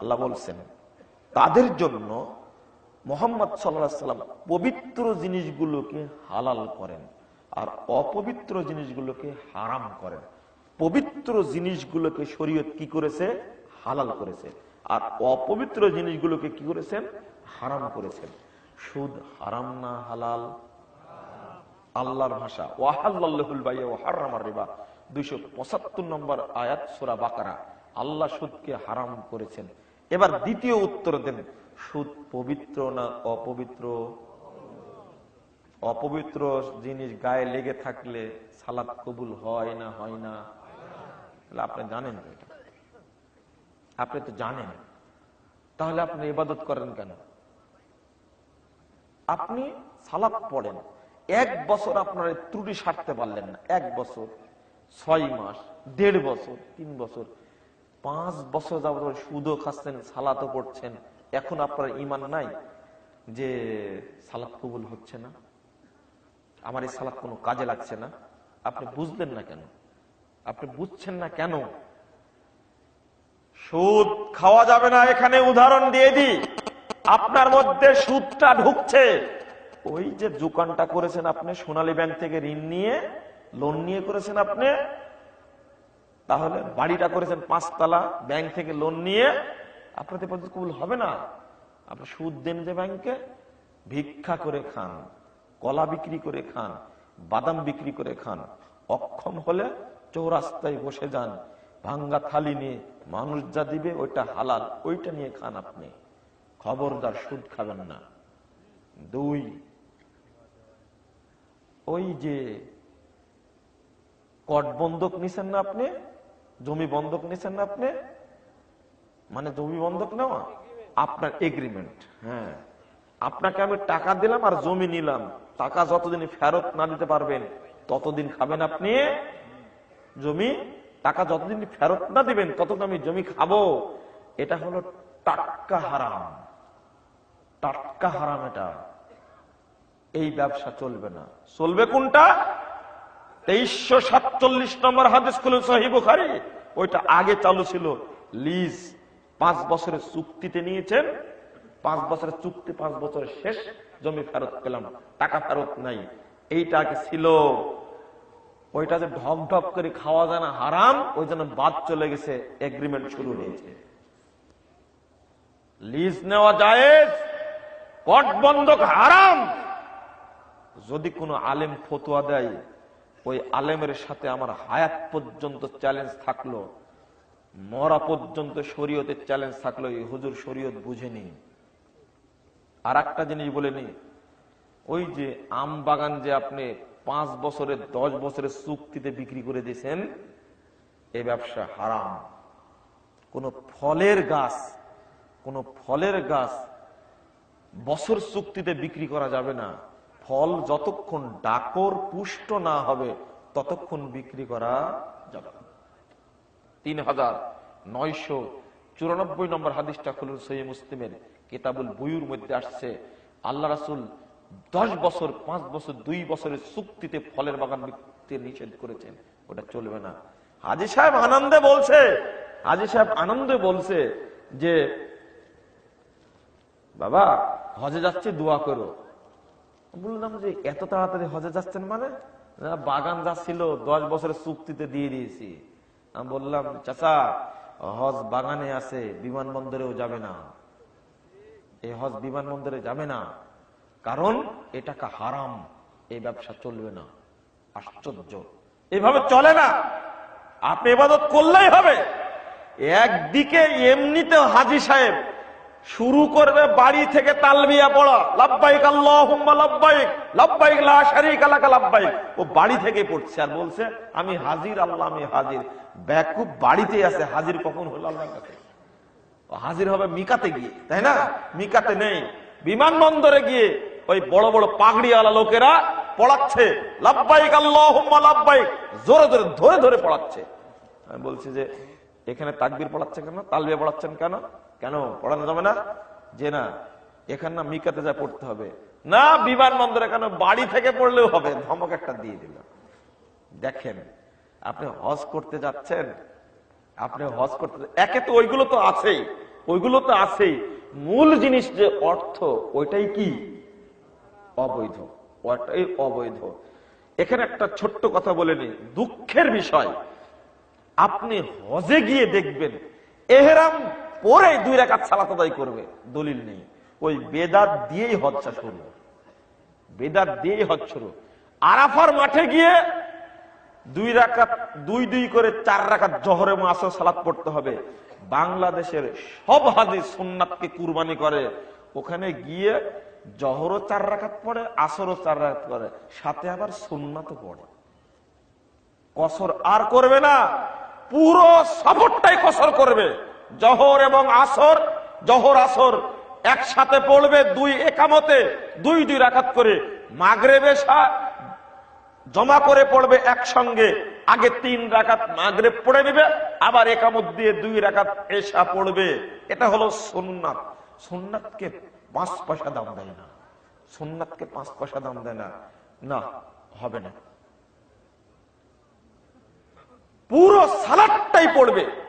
আল্লাহ বলছেন, তাদের জন্য মোহাম্মদ সাল্লাম পবিত্র জিনিসগুলোকে হালাল করেন আর অপবিত্র জিনিসগুলোকে হারাম করেন। পবিত্র জিনিসগুলোকে শরীয়ত কি করেছে? হালাল করেছে। আর অপবিত্র জিনিসগুলোকে কি করেছেন? হারাম করেছেন। সুদ হারাম না হালাল? আল্লাহর ভাষা। ওয়াহাল্লাহুল বাইয়া ও হারামার রিবা। দুইশো পঁচাত্তর নম্বর আয়াত সুরা বাকারা। আল্লাহ সুদকে হারাম করেছেন। এবার দ্বিতীয় উত্তর দেন। সুদ পবিত্র না অপবিত্র? অপবিত্র জিনিস গায়ে লেগে থাকলে সালাদ কবুল হয় না হয় না? আপনি জানেন এটা। আপনি তো জানেন। তাহলে আপনি ইবাদত করেন কেন? আপনি সালাদ পড়েন। এক বছর আপনার ত্রুটি সারতে পারলেন না। এক বছর, ছয় মাস, দেড় বছর, তিন বছর, পাঁচ বছর যাবত সুদও খাচ্ছেন, সালাতও পড়ছেন। এখন আপনার ইমান নাই যে সালাদ কবুল হচ্ছে না? আমার এই সালাদ কোনো কাজে লাগছে না? আপনি বুঝলেন না কেন? আপনি বুঝছেন না কেন? সুদ খাওয়া যাবে না, এখানে উদাহরণ দিয়ে দিই। আপনার মধ্যে সুদটা ঢুকছে। ওই যে দোকানটা করেছেন আপনি, সোনালী ব্যাংক থেকে ঋণ নিয়ে লোন নিয়ে করেছেন আপনি, তাহলে বাড়িটা করেছেন পাঁচতলা, ব্যাংক থেকে লোন নিয়ে আপনাদের পদ্ধতি কবুল হবে না। আপনি সুদ দেন যে ব্যাংকে, ভিক্ষা করে খান, কলা বিক্রি করে খান, বাদাম বিক্রি করে খান, অক্ষম হলে চৌরাস্তায় বসে যান, ভাঙ্গা থালি নিয়ে, মানুষ যা দিবে ওইটা হালাল, ওইটা নিয়ে খান আপনি। খবরদার সুদ খাবেন না। দুই ওই যে কট বন্ধক নিছেন না আপনি? জমি বন্ধক নিছেন না আপনি? মানে জমি বন্ধক নেওয়া? আপনার এগ্রিমেন্ট হ্যাঁ। আপনাকে আমি টাকা দিলাম আর জমি নিলাম। টাকা যতদিন ফেরত না দিতে পারবেন, ততদিন খাবেন আপনি। জমি, টাকা যতদিন ফেরত না দিবেন, ততদিন আমি জমি খাব। এটা হলো টাটকা হারাম। টাটকা হারাম এটা। এই ব্যবসা চলবে না। চলবে কোনটা? তেইশশো সাতচল্লিশ নম্বর হাদিস খুলুন সহি ওইটা আগে চালু ছিল। লিজ পাঁচ বছরের চুক্তিতে নিয়েছেন। পাঁচ বছরের চুক্তি পাঁচ বছরের শেষ। জমি ফেরত পেলাম। টাকা ফেরত নাই। এইটা আগে ছিল। ওইটা যে ঢক ঢক করে খাওয়া যায় না, হারাম, ওই জন্য বাদ চলে গেছে। এগ্রিমেন্ট শুরু হয়েছে। লিজ নেওয়া যায় কট বন্ধক হারাম। যদি কোনো আলেম ফতুয়া দেয়, ওই আলেমের সাথে আমার হায়াত পর্যন্ত চ্যালেঞ্জ থাকল, মরা পর্যন্ত শরীয়তের চ্যালেঞ্জ থাকল, এই হুজুর শরীয়ত বুঝেনি। আর একটা জিনিস বলে নি, ওই যে আম বাগান যে আপনি পাঁচ বছরের দশ বছরের চুক্তিতে বিক্রি করে দিয়েছেন এই ব্যবসা হারাম। কোন ফলের গাছ, কোন ফলের গাছ বছর চুক্তিতে বিক্রি করা যাবে না। ফল যতক্ষণ ডাকর পুষ্ট না হবে, ততক্ষণ বিক্রি করা যাবে তিন হাজার নয়শো চুরানব্বই নম্বর হাদিসটা খুলুন সহি মুসলিমের। কিতাবুল বুয়ুর মধ্যে আসছে, আল্লাহ রাসুল দশ বছর, পাঁচ বছর, দুই বছরের চুক্তিতে ফলের বাগান বিক্রিতে নিষেধ করেছেন। ওটা চলবে না। হাজি সাহেব আনন্দে বলছে, হাজি সাহেব আনন্দে বলছে যে, বাবা, হজে যাচ্ছে, দোয়া করো। বললাম যে এত তাড়াতাড়ি হজে যাচ্ছেন মানে? বাগান যাচ্ছিল, দশ বছরের চুক্তিতে দিয়ে দিয়েছি। আমি বললাম, চাচা, হজ বাগানে আছে, বিমানবন্দরেও যাবে না। এই হজ বিমানবন্দরে যাবে না। কারণ এ টাকা হারাম এই ব্যবসা চলবে না। আশ্চর্য। এভাবে চলে না। আপনি এবাদত করলেই হবে। একদিকে এমনিতে হাজি সাহেব শুরু করবে বাড়ি থেকে তালবিয়া পড়া। লাভবাইক আল্লাহুম্মা লাভবাইক লাভবাইক লা শারীকা ও বাড়ি থেকে পড়ছে আর বলছে, আমি হাজির, আল্লাহ আমি হাজির। ব্যাকুব বাড়িতে আছে, হাজির কখন হলো আল্লাহর কাছে? হাজির হবে মিকাতে গিয়ে, তাই না? মিকাতে নেই। বিমানবন্দরে গিয়ে ওই বড় বড় পাগড়িওয়ালা লোকেরা পড়াচ্ছে লাভবাইক আল্লাহুম্মা লাভবাইক জোরে জোরে, ধরে ধরে পড়াচ্ছে। আমি বলছি যে, এখানে তাকবির পড়াচ্ছে কেন? তালবিয়া পড়াচ্ছেন কেন? কেন? পড়ানো যাবে না? যে না, এখানে না মিকাতে যা পড়তে হবে। না, বিমানবন্দরে কেন বাড়ি থেকে পড়লেও হবে? ধমক একটা দিয়ে দিল। দেখেন, আপনি হজ করতে যাচ্ছেন, আপনি হজ করতে একে তো ওইগুলো তো আছেই, ওইগুলো তো আছেই। মূল জিনিস যে অর্থ, ওইটাই কি? অবৈধ। ওটাই অবৈধ। এখানে একটা ছোট্ট কথা বলে নি, দুঃখের বিষয়। আপনি হজে গিয়ে দেখবেন, এহেরাম পরে দুই রাকাত সালাত আদায় করবে, দলিল নেই। ওই বেদাত দিয়েই হজ্জা শুরু। বেদাত দিয়েই হজ শুরু। আরাফার মাঠে গিয়ে দুই রাকাত, দুই দুই করে চার রাকাত জহরে মাসে সালাত পড়তে হবে। বাংলাদেশের সব হাজি সুন্নাতকে কুরবানি করে। ওখানে গিয়ে জহরও চার রাকাত পড়ে, আসরও চার রাকাত করে সাথে আবার সুন্নাতও পড়ে। কসর আর করবে না, পুরো সফরটাই কসর করবে। জহর এবং আসর, জহর, আসর একসাথে পড়বে দুই একামতে, দুই দুই রাখাত করে। মাগরে বেশা জমা করে পড়বে একসঙ্গে। আগে তিন রাকাত মাগরে পড়ে নেবে, আবার একামত দিয়ে দুই রাকাত এসা পড়বে। এটা হলো সুন্নাত। সুন্নাতকে পাঁচ পয়সা দাম দেয় না। সুন্নাতকে পাঁচ পয়সা দাম দেয় না। না, হবে না। পুরো সালাদটাই পড়বে।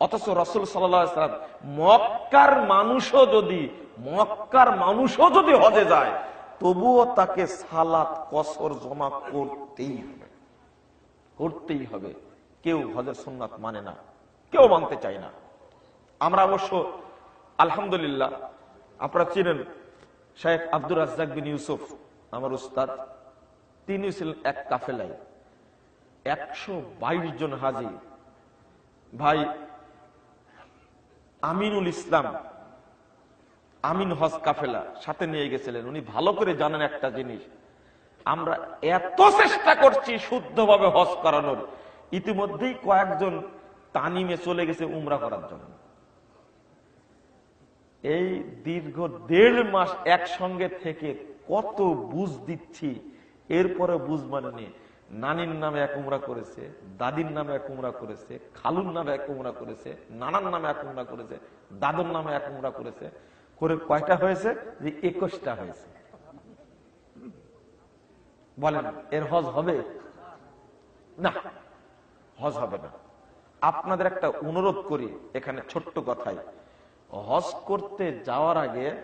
অথচ রসুল সাল্লাম মক্কার মানুষও যদি, মক্কার মানুষও যদি হজে যায়, তবুও তাকে সালাত, কসর জমা করতেই হবে। করতেই হবে। কেউ হজের সুন্নাত মানে না। কেউ মানতে চায় না। আমরা অবশ্য, আলহামদুলিল্লাহ, আপনারা চিনেন, শেখ আব্দুর রাজ্জাক বিন ইউসুফ, আমার উস্তাদ তিনি ছিলেন এক কাফেলায়। একশো বাইশ জন হাজি। ভাই আমিনুল ইসলাম, আমিন হজ কাফেলা, সাথে নিয়ে গেছিলেন। উনি ভালো করে জানেন একটা জিনিস। আমরা এত চেষ্টা করছি শুদ্ধভাবে হজ করানোর। ইতিমধ্যেই কয়েকজন তানিমে চলে গেছে উমরা করার জন্য। এই দীর্ঘ দেড় মাস একসঙ্গে থেকে কত বুঝ দিচ্ছি, এরপরে বুঝ মানে নেই। নানির নামে এক উমরা করেছে, দাদির নামে এক উমরা করেছে, খালুর নামে এক উমরা করেছে, নানার নামে এক উমরা করেছে, দাদুর নামে এক উমরা করেছে। করে কয়টা হয়েছে? যে একুশটা হয়েছে। বলেন, এর হজ হবে? না, হজ হবে না। আপনাদের একটা অনুরোধ করি, এখানে ছোট্ট কথাই। হজ করতে যাওয়ার আগে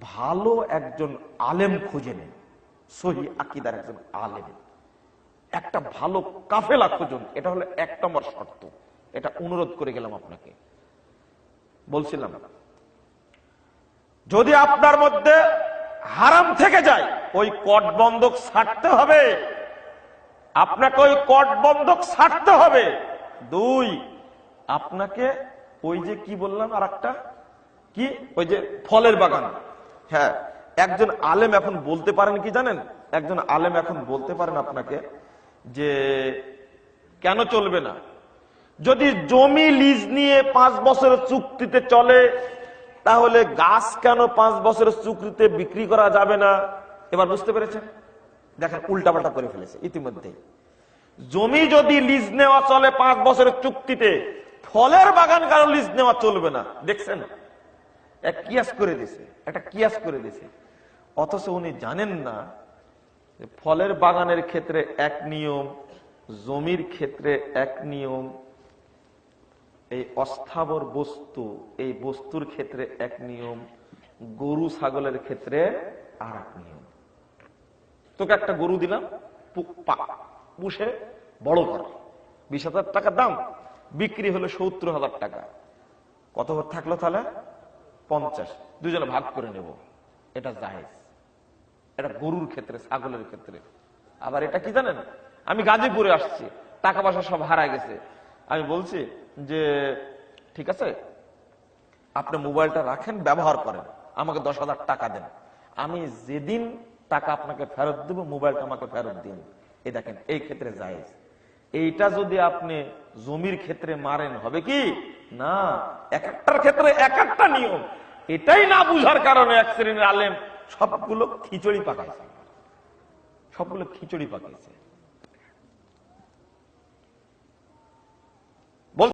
ভালো একজন আলেম খুঁজে নেন। সহি আকিদার একজন আলেম। একটা ভালো কাফেলা খুঁজুন। এটা হলো এক নম্বর শর্ত। এটা অনুরোধ করে গেলাম আপনাকে। বলছিলাম, যদি আপনার মধ্যে হারাম থেকে যায়, ওই কট বন্ধক ছাড়তে হবে। আপনাকে ওই কট বন্ধক ছাড়তে হবে। দুই, আপনাকে ওই যে কি বললাম আর একটা কি? ওই যে ফলের বাগান। হ্যাঁ একজন আলেম এখন বলতে পারেন কি জানেন? একজন আলেম এখন বলতে পারেন আপনাকে যে কেন চলবে না? যদি জমি লিজ নিয়ে পাঁচ বছরের চুক্তিতে চলে, তাহলে গাছ কেন পাঁচ বছরের চুক্তিতে বিক্রি করা যাবে না? এবার বুঝতে পেরেছেন? দেখেন, উল্টাপাল্টা করে ফেলেছে ইতিমধ্যে। জমি যদি লিজ নেওয়া চলে পাঁচ বছরের চুক্তিতে, ফলের বাগান কারও লিজ নেওয়া চলবে না। দেখছেন? এক কিয়াস করে দিছে একটা কিয়াস করে দিছে অথচ উনি জানেন না ফলের বাগানের ক্ষেত্রে এক নিয়ম, জমির ক্ষেত্রে এক নিয়ম, এই অস্থাবর বস্তু, এই বস্তুর ক্ষেত্রে এক নিয়ম, গরু ছাগলের ক্ষেত্রে আর এক নিয়ম। তোকে একটা গরু দিলাম পুষে বড় কর। বিশ হাজার টাকা দাম, বিক্রি হলো সত্তর হাজার টাকা। কত থাকল তাহলে? পঞ্চাশ। দুজনে ভাগ করে নেব। এটা জাহেজ এটা গরুর ক্ষেত্রে, ছাগলের ক্ষেত্রে। আবার এটা কি জানেন? আমি গাজীপুরে আসছি, টাকা পয়সা সব হারা গেছে। আমি বলছি যে, ঠিক আছে, আপনি মোবাইলটা রাখেন, ব্যবহার করেন, আমাকে দশ হাজার টাকা দেন। আমি যেদিন টাকা আপনাকে ফেরত দেবো, মোবাইলটা আমাকে ফেরত দিন। এই দেখেন, এই ক্ষেত্রে জায়েজ। এইটা যদি আপনি জমির ক্ষেত্রে মারেন, হবে কি? না, এক একটার ক্ষেত্রে এক একটা নিয়ম। এটাই না বুঝার কারণে এক শ্রেণির আলেম সবগুলো খিচুড়ি পাকাইছে। সবগুলো খিচুড়ি পাকাইছে।